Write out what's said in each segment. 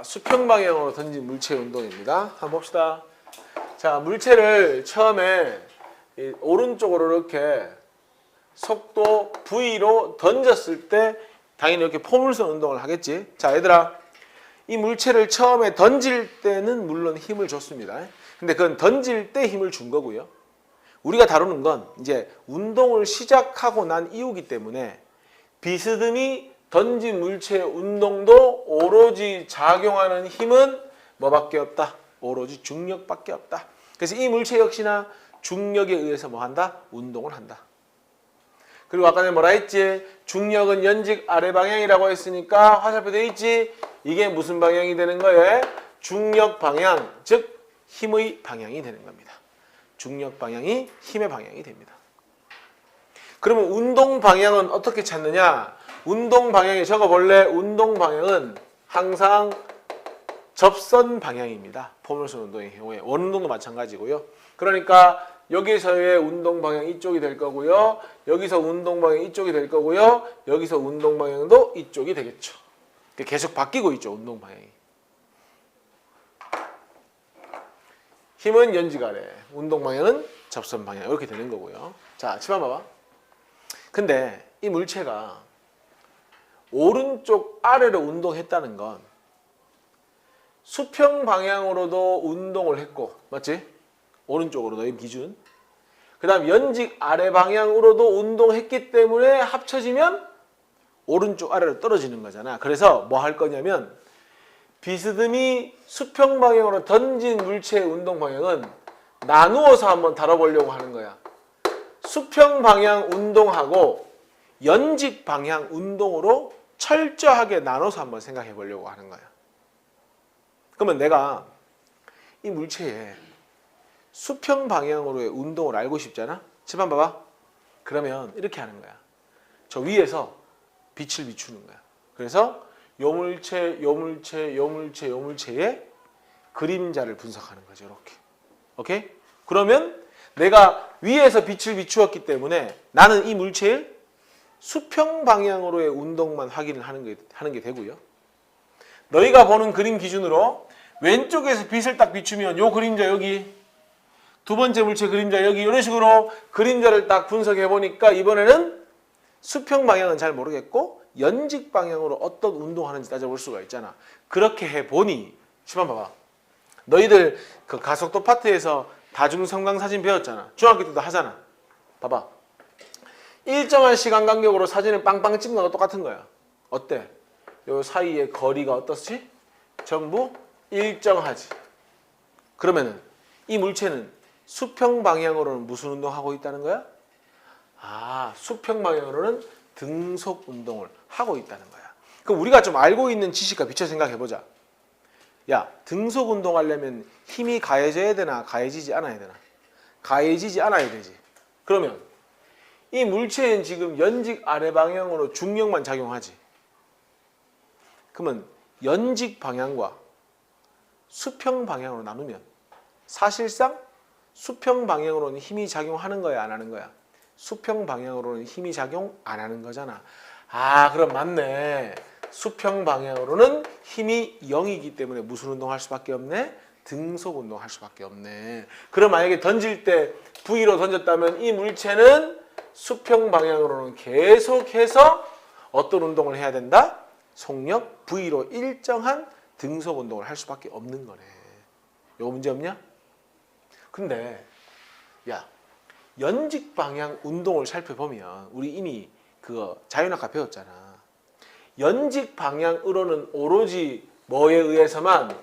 자, 수평 방향으로 던진 물체 운동입니다. 한번 봅시다. 자, 물체를 처음에 이 오른쪽으로 이렇게 속도 V로 던졌을 때 당연히 이렇게 포물선 운동을 하겠지. 자, 얘들아. 이 물체를 처음에 던질 때는 물론 힘을 줬습니다. 근데 그건 던질 때 힘을 준 거고요. 우리가 다루는 건 이제 운동을 시작하고 난 이후기 때문에 비스듬히 던진 물체의 운동도 오로지 작용하는 힘은 뭐밖에 없다. 오로지 중력밖에 없다. 그래서 이 물체 역시나 중력에 의해서 뭐 한다? 운동을 한다. 그리고 아까 내가 뭐라 했지? 중력은 연직 아래 방향이라고 했으니까 화살표 돼 있지? 이게 무슨 방향이 되는 거예요? 중력 방향, 즉 힘의 방향이 되는 겁니다. 중력 방향이 힘의 방향이 됩니다. 그러면 운동 방향은 어떻게 찾느냐? 운동 방향에 적어볼래? 운동 방향은 항상 접선 방향입니다. 포물선 운동의 경우에 원운동도 마찬가지고요. 그러니까 여기서의 운동 방향 이쪽이 될 거고요. 여기서 운동 방향 이쪽이 될 거고요. 여기서 운동 방향도 이쪽이 되겠죠. 계속 바뀌고 있죠. 운동 방향이. 힘은 연직 아래, 운동 방향은 접선 방향 이렇게 되는 거고요. 자, 치마 봐봐. 근데 이 물체가 오른쪽 아래로 운동했다는 건 수평 방향으로도 운동을 했고, 맞지? 오른쪽으로 너희 기준. 그 다음 연직 아래 방향으로도 운동했기 때문에 합쳐지면 오른쪽 아래로 떨어지는 거잖아. 그래서 뭐 할 거냐면 비스듬히 수평 방향으로 던진 물체의 운동 방향은 나누어서 한번 다뤄보려고 하는 거야. 수평 방향 운동하고 연직 방향 운동으로 철저하게 나눠서 한번 생각해 보려고 하는 거야. 그러면 내가 이 물체에 수평 방향으로의 운동을 알고 싶잖아? 집안 봐봐. 그러면 이렇게 하는 거야. 저 위에서 빛을 비추는 거야. 그래서 요 물체, 요 물체, 요 물체, 요 물체의 그림자를 분석하는 거죠. 이렇게. 오케이? 그러면 내가 위에서 빛을 비추었기 때문에 나는 이 물체의 수평 방향으로의 운동만 확인을 하는 게, 하는 게 되고요. 너희가 보는 그림 기준으로 왼쪽에서 빛을 딱 비추면 요 그림자 여기 두 번째 물체 그림자 여기 이런 식으로 그림자를 딱 분석해 보니까 이번에는 수평 방향은 잘 모르겠고 연직 방향으로 어떤 운동하는지 따져볼 수가 있잖아. 그렇게 해 보니 시만 봐봐. 너희들 그 가속도 파트에서 다중 성강 사진 배웠잖아. 중학교 때도 하잖아. 봐봐. 일정한 시간 간격으로 사진을 빵빵 찍는 거랑 똑같은 거야. 어때? 요 사이의 거리가 어떻지? 전부 일정하지. 그러면은 이 물체는 수평 방향으로는 무슨 운동하고 있다는 거야? 아, 수평 방향으로는 등속 운동을 하고 있다는 거야. 그럼 우리가 좀 알고 있는 지식과 비춰 생각해 보자. 야, 등속 운동하려면 힘이 가해져야 되나 가해지지 않아야 되나? 가해지지 않아야 되지. 그러면 이 물체는 지금 연직 아래 방향으로 중력만 작용하지. 그러면 연직 방향과 수평 방향으로 나누면 사실상 수평 방향으로는 힘이 작용하는 거야, 안 하는 거야? 수평 방향으로는 힘이 작용 안 하는 거잖아. 아, 그럼 맞네. 수평 방향으로는 힘이 0이기 때문에 무슨 운동할 수밖에 없네? 등속 운동할 수밖에 없네. 그럼 만약에 던질 때 V로 던졌다면 이 물체는 수평 방향으로는 계속해서 어떤 운동을 해야 된다? 속력 V로 일정한 등속 운동을 할 수밖에 없는 거네. 요거 문제 없냐? 근데 야 연직 방향 운동을 살펴보면 우리 이미 그거 자연학과 배웠잖아. 연직 방향으로는 오로지 뭐에 의해서만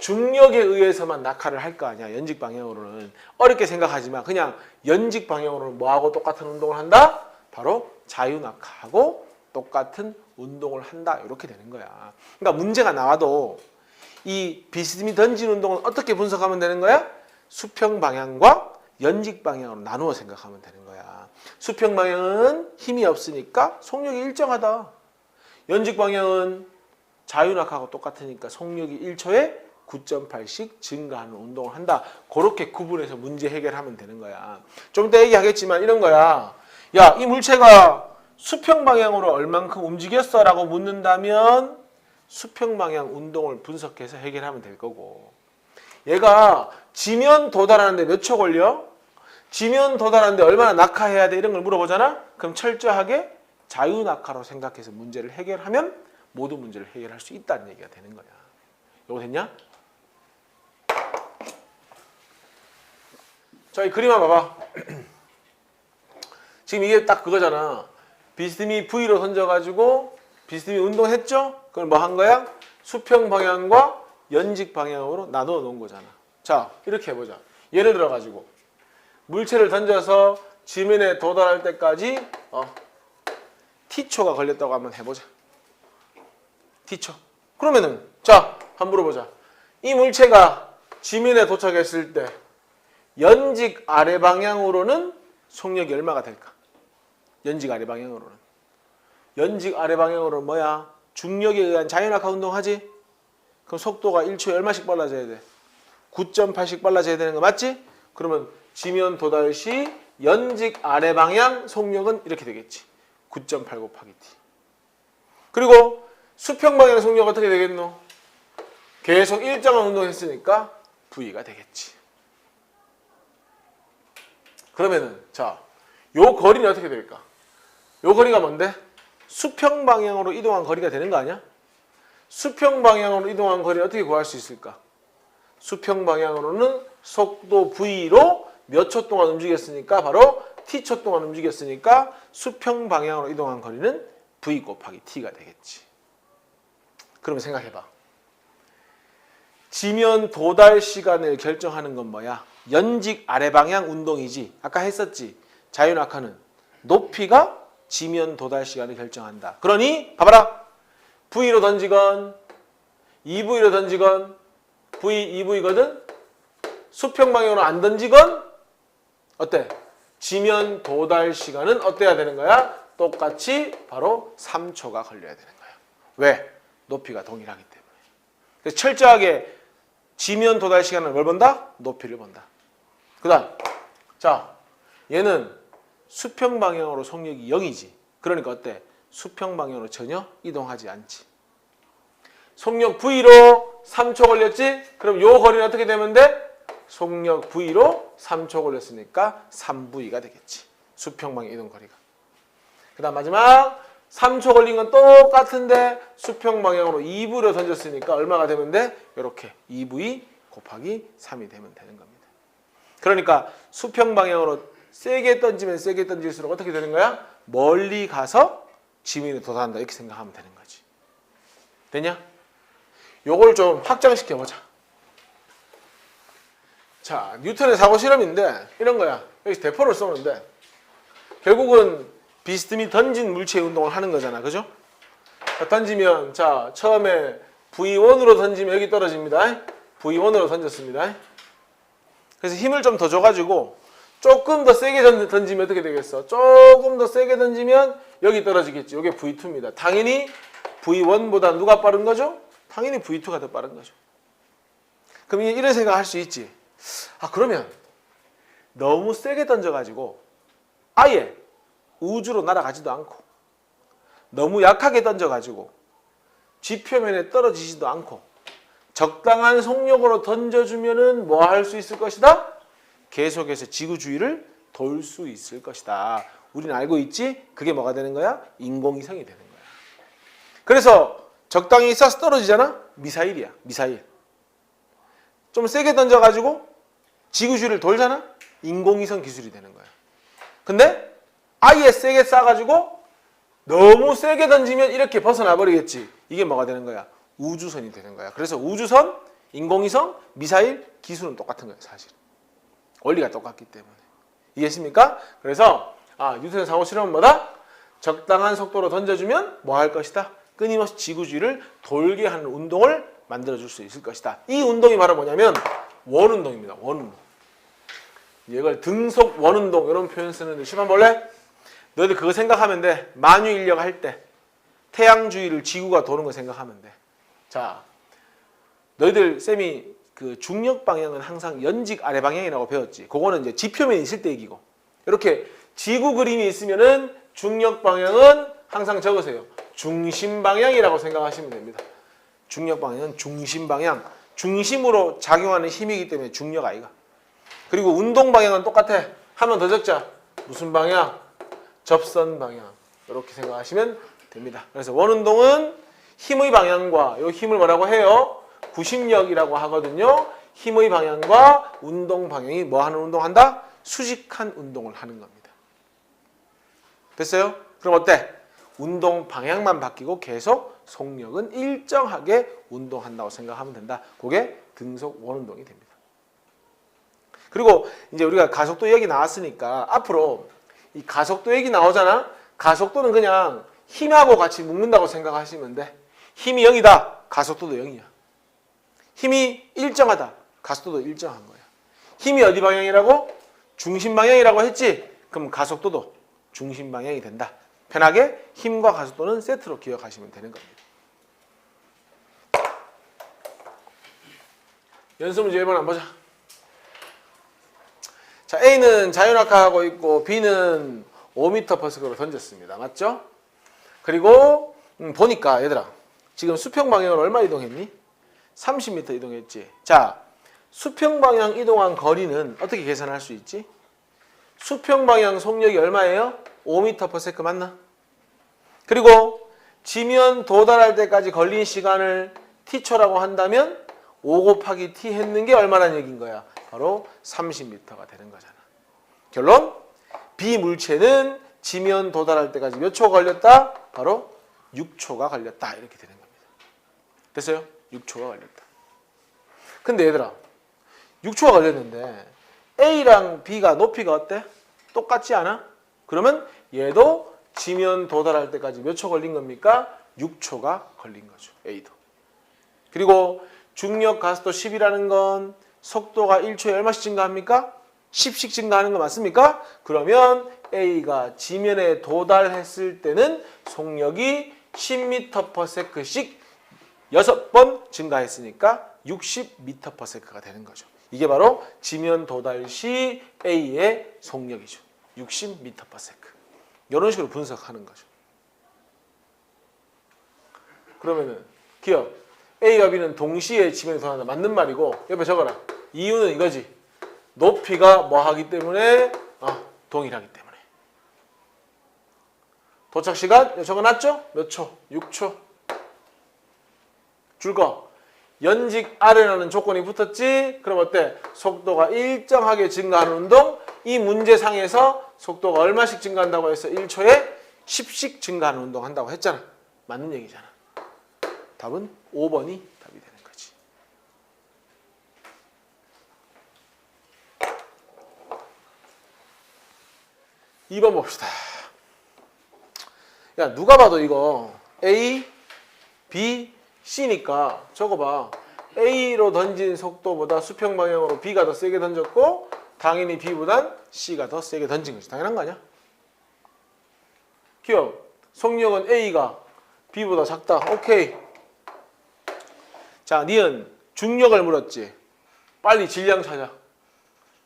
중력에 의해서만 낙하를 할 거 아니야. 연직 방향으로는 어렵게 생각하지만 그냥 연직 방향으로는 뭐하고 똑같은 운동을 한다? 바로 자유낙하하고 똑같은 운동을 한다. 이렇게 되는 거야. 그러니까 문제가 나와도 이 비스듬히 던진 운동은 어떻게 분석하면 되는 거야? 수평 방향과 연직 방향으로 나누어 생각하면 되는 거야. 수평 방향은 힘이 없으니까 속력이 일정하다. 연직 방향은 자유낙하고 똑같으니까 속력이 1초에 9.8씩 증가하는 운동을 한다. 그렇게 구분해서 문제 해결하면 되는 거야. 좀 이따 얘기하겠지만 이런 거야. 야, 이 물체가 수평 방향으로 얼만큼 움직였어? 라고 묻는다면 수평 방향 운동을 분석해서 해결하면 될 거고 얘가 지면 도달하는데 몇 초 걸려? 지면 도달하는데 얼마나 낙하해야 돼? 이런 걸 물어보잖아? 그럼 철저하게 자유 낙하로 생각해서 문제를 해결하면 모든 문제를 해결할 수 있다는 얘기가 되는 거야. 요거 됐냐? 자, 이 그림 한번 봐봐. 지금 이게 딱 그거잖아. 비스듬히 V로 던져가지고 비스듬히 운동했죠? 그걸 뭐 한 거야? 수평 방향과 연직 방향으로 나눠 놓은 거잖아. 자, 이렇게 해보자. 예를 들어가지고 물체를 던져서 지면에 도달할 때까지 어, T초가 걸렸다고 한번 해보자. T초. 그러면은 자, 한번 물어보자. 이 물체가 지면에 도착했을 때 연직 아래 방향으로는 속력이 얼마가 될까? 연직 아래 방향으로는. 연직 아래 방향으로는 뭐야? 중력에 의한 자연낙하 운동하지? 그럼 속도가 1초에 얼마씩 빨라져야 돼? 9.8씩 빨라져야 되는 거 맞지? 그러면 지면 도달 시 연직 아래 방향 속력은 이렇게 되겠지. 9.8 곱하기 t. 그리고 수평 방향 속력 어떻게 되겠노? 계속 일정한 운동했으니까 v가 되겠지. 그러면은 자, 요 거리는 어떻게 될까? 요 거리가 뭔데? 수평 방향으로 이동한 거리가 되는 거 아니야? 수평 방향으로 이동한 거리 어떻게 구할 수 있을까? 수평 방향으로는 속도 v로 몇 초 동안 움직였으니까 바로 t초 동안 움직였으니까 수평 방향으로 이동한 거리는 v 곱하기 t가 되겠지. 그러면 생각해봐. 지면 도달 시간을 결정하는 건 뭐야? 연직 아래 방향 운동이지. 아까 했었지. 자유낙하는 높이가 지면 도달 시간을 결정한다. 그러니 봐봐라. V로 던지건 2V로 던지건 V, 2V거든. 수평 방향으로 안 던지건 어때? 지면 도달 시간은 어때야 되는 거야? 똑같이 바로 3초가 걸려야 되는 거야. 왜? 높이가 동일하기 때문에. 그래서 철저하게 지면 도달 시간을 뭘 본다? 높이를 본다. 그 다음, 자, 얘는 수평 방향으로 속력이 0이지. 그러니까 어때? 수평 방향으로 전혀 이동하지 않지. 속력 V로 3초 걸렸지? 그럼 요 거리는 어떻게 되면 돼? 속력 V로 3초 걸렸으니까 3V가 되겠지. 수평 방향 이동 거리가. 그 다음 마지막 3초 걸린 건 똑같은데 수평 방향으로 2V로 던졌으니까 얼마가 되면 돼? 이렇게 2V 곱하기 3이 되면 되는 겁니다. 그러니까 수평 방향으로 세게 던지면 세게 던질수록 어떻게 되는 거야? 멀리 가서 지면에 도달한다 이렇게 생각하면 되는 거지. 되냐? 요걸 좀 확장시켜 보자. 자, 뉴턴의 사고 실험인데 이런 거야. 여기서 대포를 쏘는데 결국은 비스듬히 던진 물체 운동을 하는 거잖아. 그죠? 자, 던지면 자, 처음에 V1으로 던지면 여기 떨어집니다. V1으로 던졌습니다. 그래서 힘을 좀 더 줘가지고 조금 더 세게 던- 던지면 어떻게 되겠어? 조금 더 세게 던지면 여기 떨어지겠지. 이게 V2입니다. 당연히 V1보다 누가 빠른 거죠? 당연히 V2가 더 빠른 거죠. 그럼 이런 생각 할 수 있지. 아, 그러면 너무 세게 던져가지고 아예 우주로 날아가지도 않고 너무 약하게 던져가지고 지표면에 떨어지지도 않고 적당한 속력으로 던져주면은 뭐 할 수 있을 것이다? 계속해서 지구 주위를 돌 수 있을 것이다. 우리는 알고 있지? 그게 뭐가 되는 거야? 인공위성이 되는 거야. 그래서 적당히 쏴서 떨어지잖아? 미사일이야. 미사일. 좀 세게 던져가지고 지구 주위를 돌잖아? 인공위성 기술이 되는 거야. 근데 아예 세게 쏴가지고 너무 세게 던지면 이렇게 벗어나 버리겠지. 이게 뭐가 되는 거야? 우주선이 되는 거야. 그래서 우주선, 인공위성, 미사일 기술은 똑같은 거예요, 사실. 원리가 똑같기 때문에. 이해했습니까? 그래서 아, 뉴턴의 실험은 뭐다? 적당한 속도로 던져주면 뭐 할 것이다? 끊임없이 지구 주위를 돌게 하는 운동을 만들어줄 수 있을 것이다. 이 운동이 바로 뭐냐면 원운동입니다. 원운동. 이걸 등속 원운동 이런 표현 쓰는데 시간 볼래? 너희들 그거 생각하면 돼. 만유 인력 할 때 태양 주위를 지구가 도는 거 생각하면 돼. 자, 너희들 쌤이 그 중력 방향은 항상 연직 아래 방향이라고 배웠지. 그거는 이제 지표면에 있을 때 얘기고. 이렇게 지구 그림이 있으면은 중력 방향은 항상 적으세요. 중심 방향이라고 생각하시면 됩니다. 중력 방향은 중심 방향. 중심으로 작용하는 힘이기 때문에 중력 아이가. 그리고 운동 방향은 똑같아. 한번더 적자. 무슨 방향? 접선 방향. 이렇게 생각하시면 됩니다. 그래서 원운동은 힘의 방향과 이 힘을 뭐라고 해요? 구심력이라고 하거든요. 힘의 방향과 운동 방향이 뭐 하는 운동한다? 수직한 운동을 하는 겁니다. 됐어요? 그럼 어때? 운동 방향만 바뀌고 계속 속력은 일정하게 운동한다고 생각하면 된다. 그게 등속 원운동이 됩니다. 그리고 이제 우리가 가속도 얘기 나왔으니까 앞으로 이 가속도 얘기 나오잖아. 가속도는 그냥 힘하고 같이 묶는다고 생각하시면 돼. 힘이 0이다. 가속도도 0이야. 힘이 일정하다. 가속도도 일정한 거야. 힘이 어디 방향이라고? 중심 방향이라고 했지? 그럼 가속도도 중심 방향이 된다. 편하게 힘과 가속도는 세트로 기억하시면 되는 겁니다. 연습 문제 1번 한번 보자. 자, A는 자연낙하하고 있고 B는 5m/s로 던졌습니다. 맞죠? 그리고 음, 보니까 얘들아 지금 수평 방향으로 얼마 이동했니? 30m 이동했지. 자, 수평 방향 이동한 거리는 어떻게 계산할 수 있지? 수평 방향 속력이 얼마예요? 5m/s 맞나? 그리고 지면 도달할 때까지 걸린 시간을 t초라고 한다면 5 곱하기 t 했는 게 얼마나 얘기인 거야? 바로 30m가 되는 거잖아. 결론 비물체는 지면 도달할 때까지 몇 초 걸렸다? 바로 6초가 걸렸다. 이렇게 되는 겁니다. 됐어요? 6초가 걸렸다. 근데 얘들아 6초가 걸렸는데 A랑 B가 높이가 어때? 똑같지 않아? 그러면 얘도 지면 도달할 때까지 몇 초 걸린 겁니까? 6초가 걸린 거죠. A도. 그리고 중력 가속도 10이라는 건 속도가 1초에 얼마씩 증가합니까? 10씩 증가하는 거 맞습니까? 그러면 A가 지면에 도달했을 때는 속력이 10m/s씩 6번 증가했으니까 60m/s가 되는 거죠. 이게 바로 지면 도달 시 A의 속력이죠. 60m/s. 이런 식으로 분석하는 거죠. 그러면은 기억 A와 B는 동시에 지면에 도달한다. 맞는 말이고 옆에 적어라. 이유는 이거지. 높이가 뭐 하기 때문에 아, 동일하기 때문에. 도착 시간 적어놨죠? 몇 초? 6초. 줄 거. 연직 아래라는 조건이 붙었지? 그럼 어때? 속도가 일정하게 증가하는 운동? 이 문제상에서 속도가 얼마씩 증가한다고 해서 1초에 10씩 증가하는 운동 한다고 했잖아. 맞는 얘기잖아. 답은 5번이 답이 되는 거지. 이 번 봅시다. 야, 누가 봐도 이거 A, B, C니까 적어봐. A로 던진 속도보다 수평 방향으로 B가 더 세게 던졌고 당연히 B보단 C가 더 세게 던진 거지. 당연한 거 아니야? 기억. 속력은 A가 B보다 작다. 오케이. 자, 니은 중력을 물었지. 빨리 질량 찾아.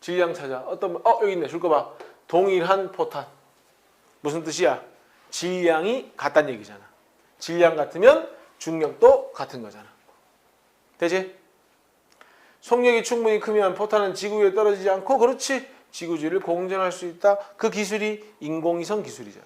질량 찾아. 어떤 어 여기 있네. 줄거 봐. 동일한 포탄. 무슨 뜻이야? 질량이 같다는 얘기잖아. 질량 같으면 중력도 같은 거잖아. 되지? 속력이 충분히 크면 포탄은 지구 위에 떨어지지 않고 그렇지. 지구주위를 공전할 수 있다. 그 기술이 인공위성 기술이잖아.